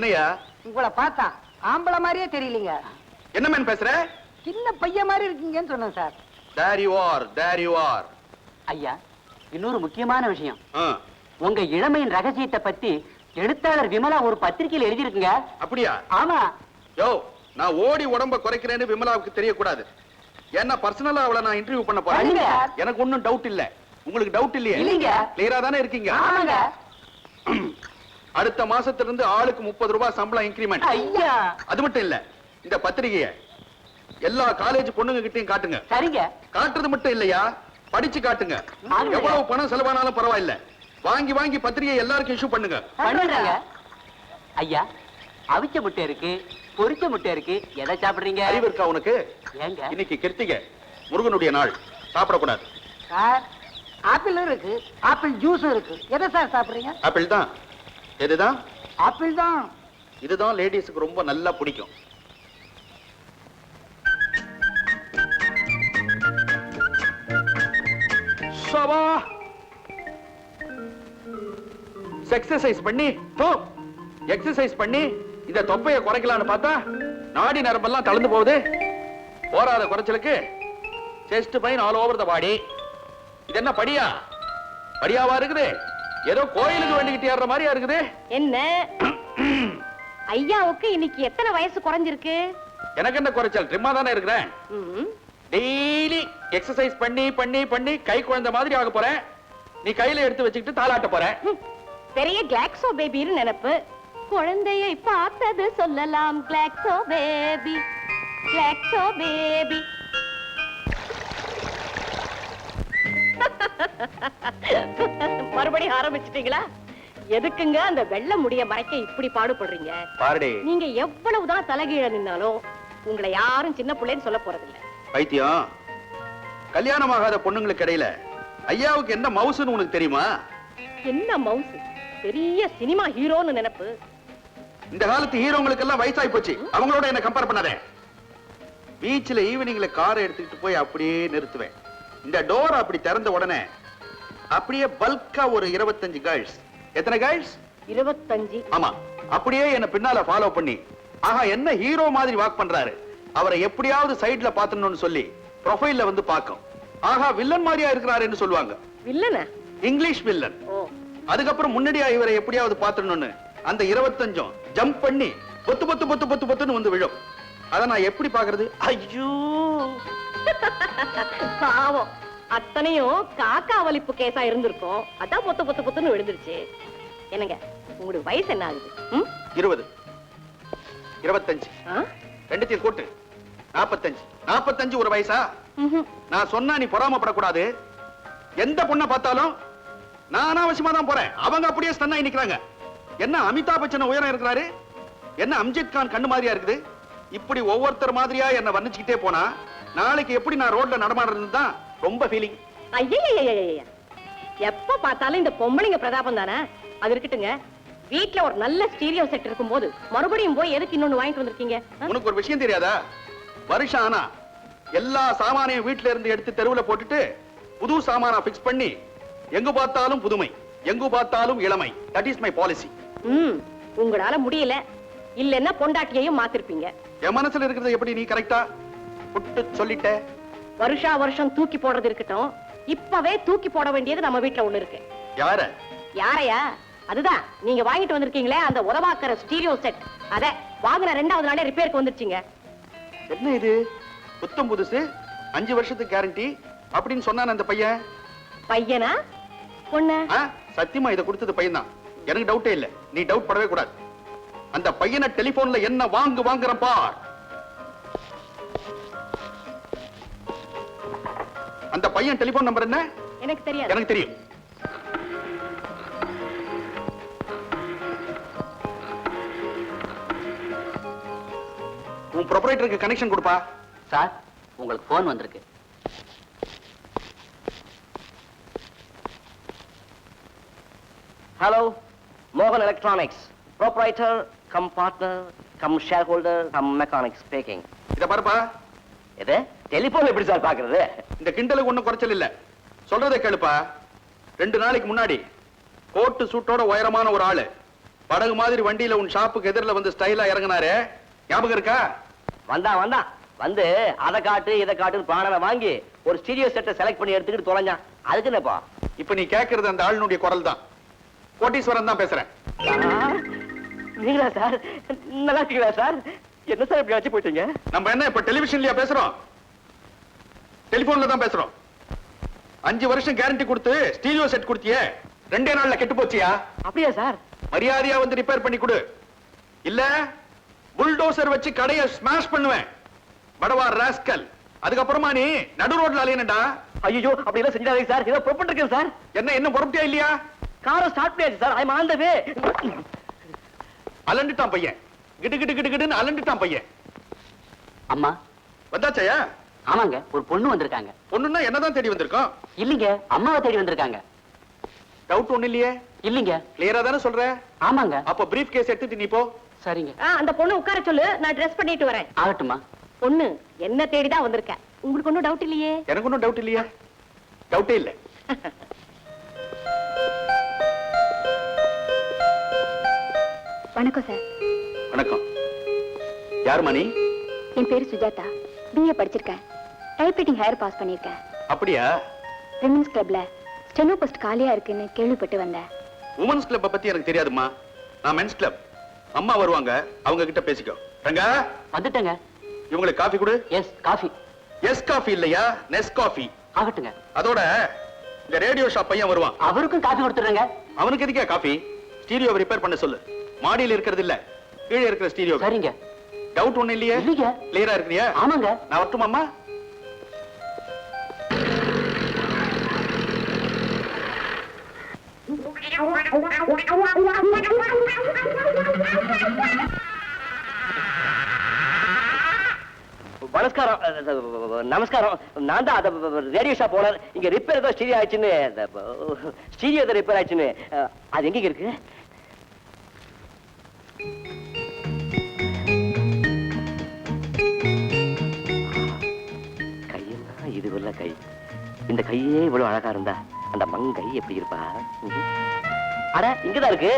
என்னய்யா உங்களை பார்த்தா ஆம்பளை மாதிரியே தெரியலீங்க. என்ன மேன் பேசுற? சின்ன பையன் மாதிரி இருக்கீங்கன்னு சொன்னேன் sir. There you are there you are ஐயா இன்னொரு முக்கியமான விஷயம். உங்க இளமையின் ரகசியத்தை பத்தி எழுத்தாளர் விமலா ஒரு பத்திரிகையில் எழுதியிருக்குங்க. அப்படியா? ஆமா. யோ நான் ஓடி உடம்ப குறைக்கிறேன்னு விமலாவுக்கு தெரியக்கூடாது. ஏன்னா பர்சனலா அவளை நான் இன்டர்வியூ பண்ண போறேன். எனக்கு ஒண்ணும் டவுட் இல்ல. உங்களுக்கு டவுட் இல்லையே? இல்லைங்க. கிளியரா தானே இருக்கீங்க? ஆமாங்க. அடுத்த மாசத்துல இருந்து ஆளுக்கு முப்பது ரூபாய் சம்பளம் இன்கிரிமெண்ட் ஐயா. அது மட்டும் இல்ல இந்த பத்திரிகைய எல்லா காலேஜ் பொண்ணுங்க கிட்டயும் காட்டுங்க. சரிங்க. காட்டுறது மட்டும் இல்லையா? படிச்சு காட்டுங்க. எவ்வளவு பணம் செலவானாலும் பரவாயில்ல. வாங்கி வாங்கி பத்திரிகை எல்லாருக்கும் இஷ்யூ பண்ணுங்க. ஐயா அவிச்ச முட்டை இருக்கு பொரிச்ச முட்டை இருக்கு எதை சாப்பிடுறீங்க? அறிவு இருக்கா உனக்கு? ஏங்க. இன்னைக்கு கிருத்திகை முருகனுடைய நாள். சாப்பிடக்கூடாது. சார் ஆப்பிளும் இருக்கு ஆப்பிள் ஜூஸும் இருக்கு. எதை சார் சாப்பிடுறீங்க? ஆப்பிள் தான். எதுதான்? ஆப்பிள் தான். இதுதான் லேடிஸுக்கு ரொம்ப நல்லா பிடிக்கும். சபா எக்ஸசைஸ் பண்ணி தோ எக்ஸசைஸ் பண்ணி இந்த தொப்பைய குறைக்கலாம்னு பார்த்தா நாடி நரம்பெல்லாம் தளர்ந்து போகுது. போராத குறைச்சலுக்கு chest pain all over the body இது என்ன படியா? படியாவா இருக்குது? ஏதோ கோயிலுக்கு வேண்டிக்கிட்டு ஏறுற மாதிரியா இருக்குது? என்ன? ஐயாவுக்கு இன்னைக்கு எத்தனை வயசு குறைஞ்சிருக்கு? எனக்கு என்ன குறைச்சல்? ட்ரிம்மா தானே இருக்கிறேன். டெய்லி எக்ஸசைஸ் பண்ணி பண்ணி பண்ணி கை குழந்தை மாதிரி ஆக போறேன். நீ கையில எடுத்து வச்சுக்கிட்டு தாளாட்ட போற ம். பெரிய கிளாக்ஸோ பேபின்னு நினைப்பு. குழந்தையை பார்த்தது சொல்லலாம் கிளாக்ஸோ பேபி கிளாக்ஸோ பேபி மறுபடியும் ஆரம்பிச்சிட்டீங்களா? எதுக்குங்க அந்த வெள்ளை முடிய மறைக்க இப்படி பாடுபடுறீங்க? பாருடே. நீங்க எவ்வளவுதான் தலைகீழ நின்னாலும் உங்களை யாரும் சின்ன பிள்ளைன்னு சொல்ல போறதில்ல. பைத்தியம். கல்யாணம் ஆகாத பொண்ணுங்களுக்கு இடையில ஐயாவுக்கு என்ன மவுசுன்னு உனக்கு தெரியுமா? என்ன மவுசு? பெரிய சினிமா ஹீரோன்னு நினைப்பு. இந்த காலத்து ஹீரோங்களுக்கு எல்லாம் வயசாகி போச்சு. அவங்களோட என்ன கம்பேர் பண்ணாதே. பீச்ல ஈவினிங்ல காரை எடுத்துக்கிட்டு போய் அப்படியே நிறுத்துவேன். இந்த டோர் அப்படி திறந்த உடனே அப்படியே பல்கா ஒரு இருபத்தஞ்சு கேர்ள்ஸ் எத்தனை கேர்ள்ஸ் இருபத்தஞ்சு. ஆமா. அப்படியே என்ன பின்னால ஃபாலோ பண்ணி ஆஹா என்ன ஹீரோ மாதிரி வாக் பண்றாரு. அவரை எப்படியாவது சைடுல பாத்தணும்னு சொல்லி ப்ரொஃபைல்ல வந்து பார்க்கும். ஆஹா வில்லன் மாதிரியா இருக்கிறாருன்னு சொல்லுவாங்க. வில்லனா இங்கிலீஷ் வில்லன் அதுக்கப்புறம் முன்னாடியா இவரை எப்படியாவது பாத்துடணும்னு அந்த இருபத்தஞ்சும் ஜம்ப் பண்ணி பொத்து பொத்து பொத்து பொத்து பொத்துன்னு வந்து விழும். அத நான் எப்படி பாக்குறது ஐயோ! பாவம். அத்தனையும் காக்கா வலிப்பு கேஸா இருந்திருக்கும். அதான் பொத்து பொத்து பொத்துன்னு விழுந்துருச்சு. என்னங்க உங்களுக்கு வயசு என்ன ஆகுது? இருபது. இருபத்தஞ்சு? ரெண்டுத்தையும் கூட்டு. நாப்பத்தஞ்சு. நாப்பத்தஞ்சு ஒரு வயசா. நான் சொன்னா நீ பொறாமப்படக்கூடாது. எந்த பொண்ணை பார்த்தாலும் நான் அனாவசியமா தான் போறேன். அவங்க அப்படியே ஸ்டன்னா நிக்கிறாங்க. என்ன அமிதாப் பச்சன் உயரம் இருக்கிறாரு? என்ன அம்ஜித் கான் கண்ணு மாதிரியா இருக்குது? இப்படி ஒவ்வொருத்தர் மாதிரியா என்ன வர்ணிச்சுக்கிட்டே போனா நாளைக்கு எப்படி நான் ரோட்ல நடமாடுறது தான் ரொம்ப ஃபீலிங் ஐயையையையைய. எப்ப பார்த்தாலும் இந்த பொம்பளைங்க பிரதாபம் தானே? அது இருக்கட்டுங்க. வீட்ல ஒரு நல்ல ஸ்டீரியோ செட் இருக்கும்போது மறுபடியும் போய் எதுக்கு இன்னொன்னு வாங்கிட்டு வந்திருக்கீங்க? உனக்கு ஒரு விஷயம் தெரியாதா? வருஷம் ஆனா எல்லா சாமானையும் வீட்ல இருந்து எடுத்து தெருவுல போட்டுட்டு புது சாமானா பிக்ஸ் பண்ணி எங்கு பார்த்தாலும் புதுமை எங்கு பார்த்தாலும் இளமை. தட் இஸ் மை பாலிசி ம் உங்களால முடியல. இல்லன்னா பொண்டாட்டியையும் மாத்திருப்பீங்க. என் மனசுல இருக்கிறது எப்படி நீ கரெக்டா புட்டு சொல்லிட்ட. வருஷா வருஷம் தூக்கி போடுறது இருக்கட்டும். இப்பவே தூக்கி போட வேண்டியது நம்ம வீட்ல ஒண்ணு இருக்கு. யார? யாரையா? அதுதான். நீங்க வாங்கிட்டு வந்திருக்கீங்களே அந்த உதவாக்கிற ஸ்டீரியோ செட். அத வாங்குன ரெண்டாவது நாளே ரிப்பேருக்கு வந்துருச்சுங்க. என்ன இது? புத்தம் புதுசு? அஞ்சு வருஷத்துக்கு கேரண்டி அப்படின்னு சொன்னான் அந்த பையன். பையனா? பொண்ணு? சத்தியமா இதை கொடுத்தது பையன் தான் எனக்கு டவுட்டே இல்ல. நீ டவுட் படவே கூடாது. அந்த பையனை டெலிபோன்ல என்ன வாங்கு வாங்குறேன் அந்த பையன் டெலிபோன் நம்பர் என்ன எனக்கு தெரியாது எனக்கு தெரியும் உன் ப்ரொபரேட்டருக்கு கனெக்ஷன் கொடுப்பா சார் உங்களுக்கு போன் வந்திருக்கு Hello, Mohan Electronics, proprietor, come partner, come shareholder, come mechanic speaking. இத பாருப்பா இது டெலிபோன் எப்படி சார் பாக்குறது இந்த கிண்டலுக்கு ஒண்ணும் குறைச்சல் இல்ல. சொல்றதை கேளுப்பா. ரெண்டு நாளைக்கு முன்னாடி கோட்டு சூட்டோட உயரமான ஒரு ஆளு படகு மாதிரி வண்டியில உன் ஷாப்புக்கு எதிரில வந்து ஸ்டைலா இறங்குனாரே. ஞாபகம் இருக்கா? வந்தான் வந்தான். வந்து அதை காட்டு இதை காட்டுன்னு பிளானனை வாங்கி ஒரு ஸ்டீரியோ செட்டை செலக்ட் பண்ணி எடுத்துக்கிட்டு தொலைஞ்சான். அதுக்கு என்னப்பா? இப்ப நீ கேக்குறது அந்த ஆளுனுடைய குரல் தான். கோட்டீஸ்வரன் தான் பேசுறேன். நீங்களா சார் நல்லா சார் என்ன சார் இப்படி வச்சு போயிட்டீங்க? நம்ம என்ன இப்ப டெலிவிஷன்லயா பேசுறோம்? டெலிபோன்ல தான் பேசுறோம். அஞ்சு வருஷம் கேரண்டி கொடுத்து ஸ்டீரியோ செட் கொடுத்தியே ரெண்டே நாள்ல கெட்டு போச்சியா? அப்படியா சார்? மரியாதையா வந்து ரிப்பேர் பண்ணி கொடு. இல்ல புல்டோசர் வச்சு கடைய ஸ்மாஷ் பண்ணுவேன். படவா ராஸ்கல் அதுக்கப்புறமா நீ நடு ரோட்ல அலையனடா ஐயோ அப்படி எல்லாம் செஞ்சாதீங்க சார். ஏதோ புறப்பட்டு இருக்கேன் சார். என்ன என்ன பொறுப்பியா இல்லையா? காரை ஸ்டார்ட் பண்ணியாச்சு சார். ஐ ஆன் த வே அலண்டுட்டான் பையன். கிடு கிடு கிடு கிடுன்னு அலண்டுட்டான் பையன். அம்மா. வந்தாச்சையா? ஆமாங்க ஒரு பொண்ணு வந்திருக்காங்க. ஒண்ணுன்னா என்னதான் தேடி வந்திருக்கோம்? இல்லைங்க அம்மாவை தேடி வந்திருக்காங்க. டவுட் ஒண்ணு இல்லையே? இல்லைங்க. கிளியரா தானே சொல்ற? ஆமாங்க. அப்ப பிரீஃப் கேஸ் எடுத்துட்டு நீ போ. சரிங்க. அந்த பொண்ணு உட்கார சொல்லு நான் ட்ரெஸ் பண்ணிட்டு வரேன். ஆகட்டுமா பொண்ணு என்ன தேடிதான் வந்திருக்க. உங்களுக்கு ஒன்றும் டவுட் இல்லையே? எனக்கு ஒன்றும் டவுட் இல்லையா? டவுட்டே இல்ல. வணக்கம் சார் வணக்கம். யார் மணி? என் பேரு சுஜாதா. பிஏ படிச்சிருக்கேன். டைப்ரைட்டிங் ஹையர் பாஸ் பண்ணியிருக்கேன். அப்படியா? விமென்ஸ் கிளப்ல ஸ்டெனோ போஸ்ட் காலியா இருக்குன்னு கேள்விப்பட்டு வந்தேன். உமன்ஸ் கிளப் பத்தி எனக்கு தெரியாதும்மா. நான் மென்ஸ் கிளப் அம்மா வருவாங்க. அவங்க கிட்ட பேசிக்கோ. ரங்கா? வந்துட்டேங்க. இவங்களுக்கு காஃபி கொடு. எஸ் காஃபி எஸ் காஃபி இல்லையா? நெஸ் காஃபி ஆகட்டுங்க. அதோட இந்த ரேடியோ ஷாப் பையன் வருவான். அவருக்கும் காஃபி கொடுத்துடுறேங்க. அவனுக்கு எதுக்கே காஃபி ஸ்டீரியோ ரிப்பேர் பண்ண சொல்லு. மாடியில இருக்கிறது இல்ல. கீழே இருக்கிற ஸ்டீரியோ சரிங்க. டவுட் ஒண்ணு இல்லையே? இல்லைங்க. கிளியரா இருக்கிறியா? ஆமாங்க. நான் வரட்டுமாம்மா நமஸ்காரம் நமஸ்காரம். நான் தான் அந்த ரேடியோ ஷாப் ஓனர் இங்க ரிப்பேர் ஏதோ ஸ்டீரியோ ஆயிடுச்சுன்னு ஸ்டீரியோ ரிப்பேர் ஆயிடுச்சுன்னு. அது எங்க இருக்கு? அழகான கை. இந்த கையே இவ்வளவு அழகா இருந்தா அந்த மங்கை எப்படி இருப்பா? அட இங்கதான் இருக்கு.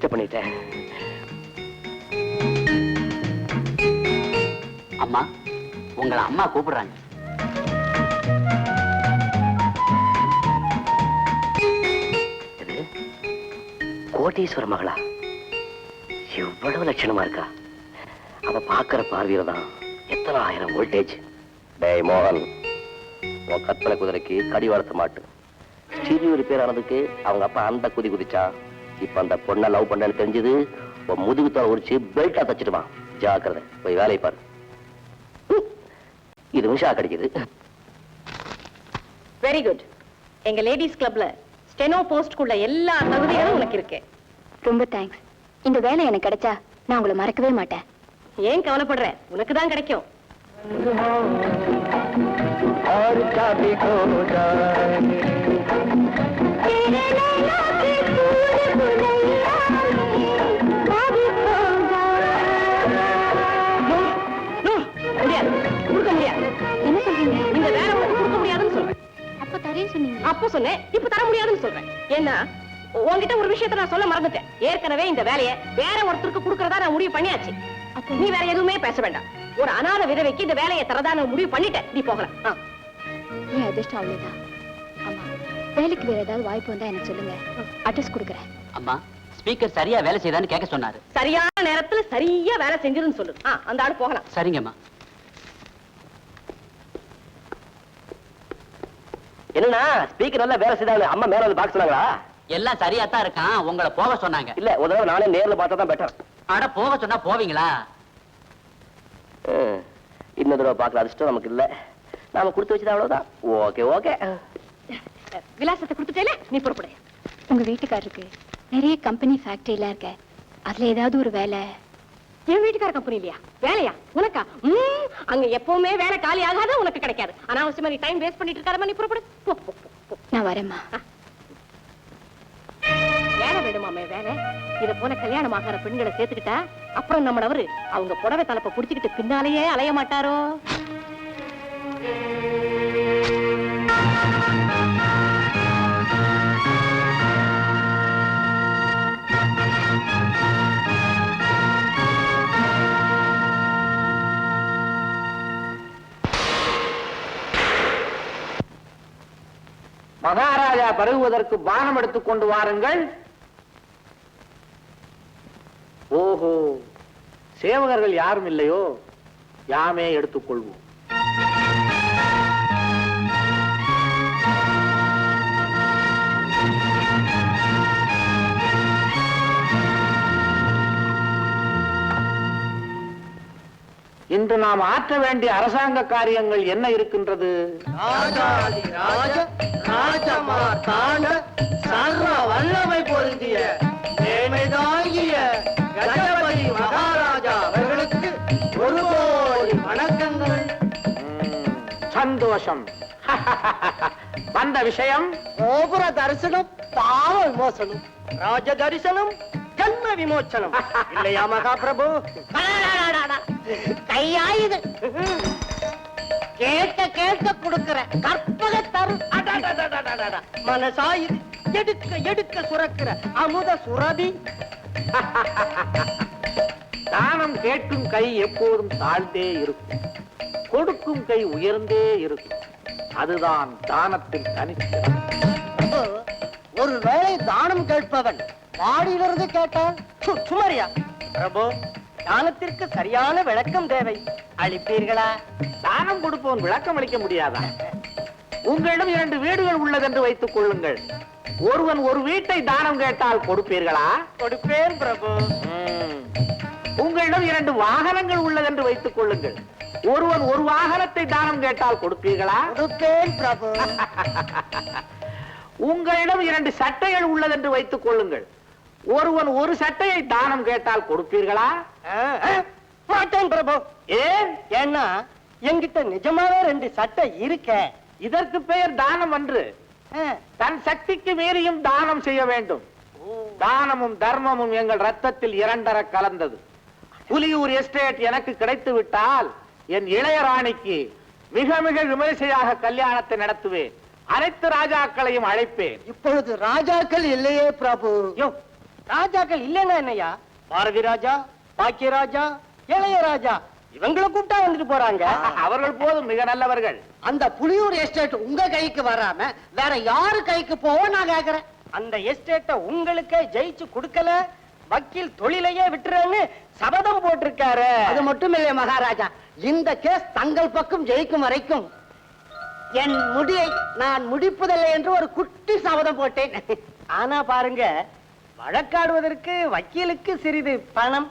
டிஸ்டர்ப் பண்ணிட்டேன். அம்மா உங்களை அம்மா கூப்பிடுறாங்க. கோட்டீஸ்வர மகளா? இவ்வளவு லட்சணமா இருக்கா? அவ பாக்குற பார்வையில தான் எத்தனை ஆயிரம் வோல்டேஜ் டேய் மோகன் உன் கற்பனை குதிரைக்கு கடி வளர்த்த மாட்டு. ஸ்டீரியோ ரிப்பேர் ஆனதுக்கு அவங்க அப்பா அந்த குதி குதிச்சான் இப்ப அந்த பொண்ணை லவ் பண்ணன்னு தெரிஞ்சது உன் முதுகு தோல் உரிச்சு பெல்ட்டா தச்சிடுவான் ஜாக்கிரதை போய் வேலையை பாரு உம். இதுவும் ஷாக் அடிக்குது வெரி குட் எங்க லேடிஸ் கிளப்ல ஸ்டெனோ போஸ்ட்குள்ள எல்லா தகுதிகளும் உனக்கு இருக்கு ரொம்ப தேங்க்ஸ் இந்த வேலை எனக்கு கிடைச்சா நான் உங்களை மறக்கவே மாட்டேன் ஏன் கவலைப்படுற உனக்கு தான் கிடைக்கும் No, முடியாது கொடுக்க முடியாது என்ன சொல்றீங்க அப்ப சொன்னேன் இப்ப தர முடியாதுன்னு சொல்றேன் ஏன்னா உன்கிட்ட ஒரு விஷயத்தை நான் சொல்ல மறந்துட்டேன் ஏற்கனவே இந்த வேலையை வேற ஒருத்தருக்கு கொடுக்கறதா நான் முடிவு பண்ணியாச்சு அப்ப நீ வேற எதுவுமே பேச வேண்டாம். ஒரு அனாத விதவைக்கு இந்த வேலையை தரதா நான் முடிவு பண்ணிட்டேன். நீ போகலாம். ஆ. அதிர்ஷ்டம் அவ்வளவுதான்? வேலைக்கு வேற ஏதாவது வாய்ப்பு வந்தா எனக்கு சொல்லுங்க. அட்ரஸ் கொடுக்குறேன். அம்மா ஸ்பீக்கர் சரியா வேலை செய்தான்னு கேட்க சொன்னாரு. சரியான நேரத்துல சரியா வேலை செஞ்சிருன்னு சொல்லு. ஆ, அந்த ஆளு போகலாம். சரிங்கம்மா. என்னன்னா ஸ்பீக்கர் நல்லா வேலை செய்தாங்க அம்மா மேல வந்து பாக்க சொன்னாங்களா? எல்லாம் சரியா தான் இருக்கான் உங்களை போக சொன்னாங்க. இல்ல ஒரு தடவை நானே நேர்ல பார்த்தா தான் பெட்டர் அட போக சொன்னா போவீங்களா? இன்னொரு தடவை பார்க்கல அதிர்ஷ்டம் நமக்கு இல்ல. நாம கொடுத்து வச்சது அவ்வளவுதான். Okay okay. விலாசத்தை கொடுத்துட்டேல நீ புறப்படு. உங்க வீட்டுக்காரருக்கு நிறைய கம்பெனி ஃபேக்டரி எல்லாம் இருக்க. அதுல ஏதாவது ஒரு வேலை? என் வீட்டுக்கார கம்பெனி இல்லையா? வேலையா? உனக்கா? அங்க எப்பவுமே வேலை காலி ஆகாத உனக்கு கிடைக்காது. அனாவசியமா நீ டைம் வேஸ்ட் பண்ணிட்டு இருக்காரமா நீ புறப்படு. நான் வரேம்மா. வேலை வேணுமாமே வேலை? இத போல கல்யாணம் ஆகாத பெண்களை சேர்த்துக்கிட்டா அப்புறம் நம்மளவரு அவங்க புடவை தலைப்ப புடிச்சுக்கிட்டு பின்னாலேயே அலைய மாட்டாரோ? மகாராஜா பருகுவதற்கு பானம் எடுத்துக் கொண்டு வாருங்கள். ஓஹோ சேவகர்கள் யாரும் இல்லையோ? யாமே எடுத்துக்கொள்வோம் இன்று நாம் ஆற்ற வேண்டிய அரசாங்க காரியங்கள் என்ன இருக்கின்றது? ராஜ ராஜமார்த்தாண்ட சர்வ வல்லமை பொருந்திய நேர்மைதாங்கிய கஜபதி மகாராஜா அவர்களுக்கு ஒரு கோடி வணக்கங்கள். சந்தோஷம். வந்த விஷயம்? கோபுர தரிசனம் பாவ விமோசனம் ராஜ தரிசனம் ஜன்ம விமோச்சனம் இல்லையா மகாபிரபு? கையாயுது. கேட்க கேட்க கொடுக்கிற கற்பக தரு. மனசாயுது எடுக்க எடுக்க சுரக்கிற அமுத சுரபி. தானம் கேட்கும் கை எப்போதும் தாழ்ந்தே இருக்கும். கொடுக்கும் கை உயர்ந்தே இருக்கும். அதுதான் தானத்தின் தனிச்சிறப்பு ஒரு வேளை தானம் கேட்பவன் வாடியிலிருந்து கேட்டால் சு- சுமரியா. பிரபு தானத்திற்கு சரியான விளக்கம் தேவை. அளிப்பீர்களா? தானம் கொடுப்பவன் விளக்கம் அளிக்க முடியாதா? உங்களிடம் இரண்டு வீடுகள் உள்ளதென்று வைத்துக் கொள்ளுங்கள். ஒருவன் ஒரு வீட்டை தானம் கேட்டால் கொடுப்பீர்களா? கொடுப்பேன் பிரபு. உங்களிடம் இரண்டு வாகனங்கள் உள்ளதென்று வைத்துக் கொள்ளுங்கள். ஒருவன் ஒரு வாகனத்தை தானம் கேட்டால் கொடுப்பீர்களா? கொடுப்பேன் பிரபு. உங்களிடம் இரண்டு சட்டைகள் உள்ளதென்று வைத்துக் கொள்ளுங்கள். ஒருவன் ஒரு சட்டையை தானம் கேட்டால் கொடுப்பீர்களா? மாட்டேன் பிரபு. ஏன்? ஏன்னா என்கிட்ட நிஜமாவே ரெண்டு சட்டை இருக்க. இதற்கு பெயர் தானம் அன்று. தன் சக்திக்கு மீறியும் தானம் செய்ய வேண்டும். தானமும் தர்மமும் எங்கள் ரத்தத்தில் இரண்டர கலந்தது. புலியூர் எஸ்டேட் எனக்கு கிடைத்து விட்டால் என் இளையராணிக்கு மிக மிக விமரிசையாக கல்யாணத்தை நடத்துவேன். அனைத்து ராஜாக்களையும் அழைப்பேன். இப்பொழுது ராஜாக்கள் இல்லையே பிரபு. ராஜாக்கள் இல்லைன்னா என்னையா பாரதி ராஜா பாக்கியராஜா இளையராஜா இவங்களை கூப்பிட்டா வந்துட்டு போறாங்க. அவர்கள் போதும் மிக நல்லவர்கள். அந்த புலியூர் எஸ்டேட் உங்க கைக்கு வராம வேற யாரு கைக்கு போவோம் நான் கேக்குறேன். அந்த எஸ்டேட்ட உங்களுக்கு ஜெயிச்சு கொடுக்கல வக்கீல் தொழிலையே விட்டுறேன்னு சபதம் போட்டிருக்காரு. அது மட்டும் இல்லையா மகாராஜா இந்த கேஸ் தங்கள் பக்கம் ஜெயிக்கும் வரைக்கும். என் முடியை நான் முடிப்பதில்லை என்று ஒரு குட்டி சபதம் போட்டேன். ஆனா பாருங்க வழக்காடுவதற்கு வக்கீலுக்கு சிறிது பணம்.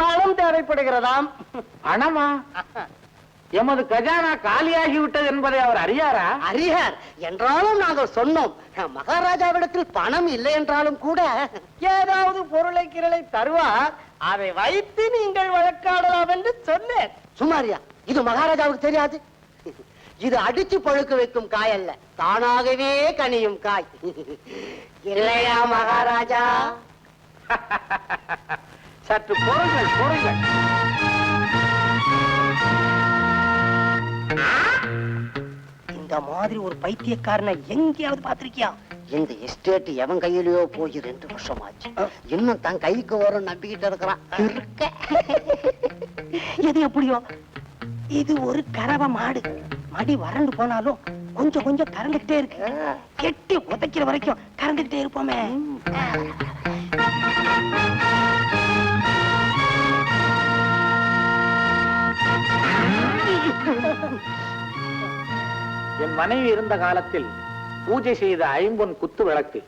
பணம் தேவைப்படுகிறதாம். பணமா எமது கஜானா காலியாகி விட்டது என்பதை அவர் அறியாரா? அறியார். என்றாலும் நாங்கள் சொன்னோம் மகாராஜாவிடத்தில் பணம் இல்லை என்றாலும் கூட ஏதாவது பொருளை கிரளை தருவார். அதை வைத்து நீங்கள் வழக்காடலாம் என்று சொன்னேன். சுமாரியா இது மகாராஜாவுக்கு தெரியாது. இது அடிச்சு பழுக்க வைக்கும் காய் அல்ல தானாகவே கனியும் காய். இல்லையா மகாராஜா? சற்று பொறுங்கள் பொறுங்கள். இந்த மாதிரி ஒரு பைத்தியக்காரனை எங்கேயாவது பாத்திருக்கியா இந்த எஸ்டேட் எவன் கையிலயோ போய் ரெண்டு வருஷம் ஆச்சு இன்னும் தன் கைக்கு வரும் நம்பிக்கிட்டு இருக்கிறான். இருக்க. எது எப்படியோ? இது ஒரு கறவை மாடு. மடி வறண்டு போனாலும் கொஞ்சம் கொஞ்சம் கறந்துகிட்டே இருக்கு. கெட்டி உதைக்கிற வரைக்கும் கறந்துகிட்டே இருப்போமே. என் மனைவி இருந்த காலத்தில் பூஜை செய்த ஐம்பொன் குத்து விளக்கு.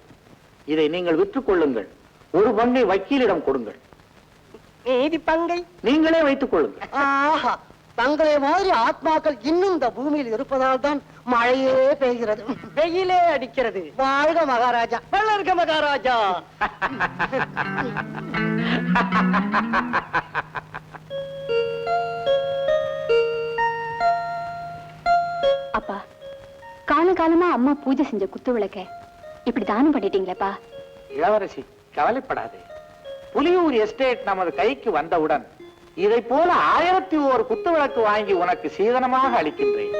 இதை நீங்கள் விற்றுக் கொள்ளுங்கள். ஒரு பங்கை வக்கீலிடம் கொடுங்கள். நீதி பங்கை? நீங்களே வைத்துக் கொள்ளுங்கள். ஆஹா தங்களை மாதிரி ஆத்மாக்கள் இன்னும் இந்த பூமியில் இருப்பதால் தான் மழையே பெய்கிறது. வெயிலே அடிக்கிறது. வாழ்க மகாராஜா. வளர்க மகாராஜா. பூஜை செஞ்ச குத்து விளக்க இப்படி தானம் பண்ணிட்டீங்களேப்பா. இளவரசி கவலைப்படாதே. புலியூர் எஸ்டேட் நமது கைக்கு வந்தவுடன் இதை போல ஆயிரத்தி ஓரு குத்துவிளக்கு வாங்கி உனக்கு சீதனமாக அளிக்கின்றேன்.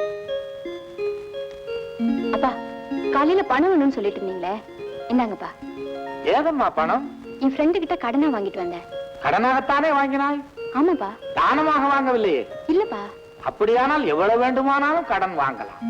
அப்பா காலையில பணம் வேணும்னு சொல்லிட்டு இருந்தீங்களே. இந்தாங்கப்பா. ஏதம்மா பணம்? என் ஃப்ரெண்டு கிட்ட கடனா வாங்கிட்டு வந்தேன். கடனாகத்தானே வாங்கினாய்? ஆமாப்பா. தானமாக வாங்கவில்லையே. இல்லப்பா. அப்படியானால் எவ்வளவு வேண்டுமானாலும் கடன் வாங்கலாம்.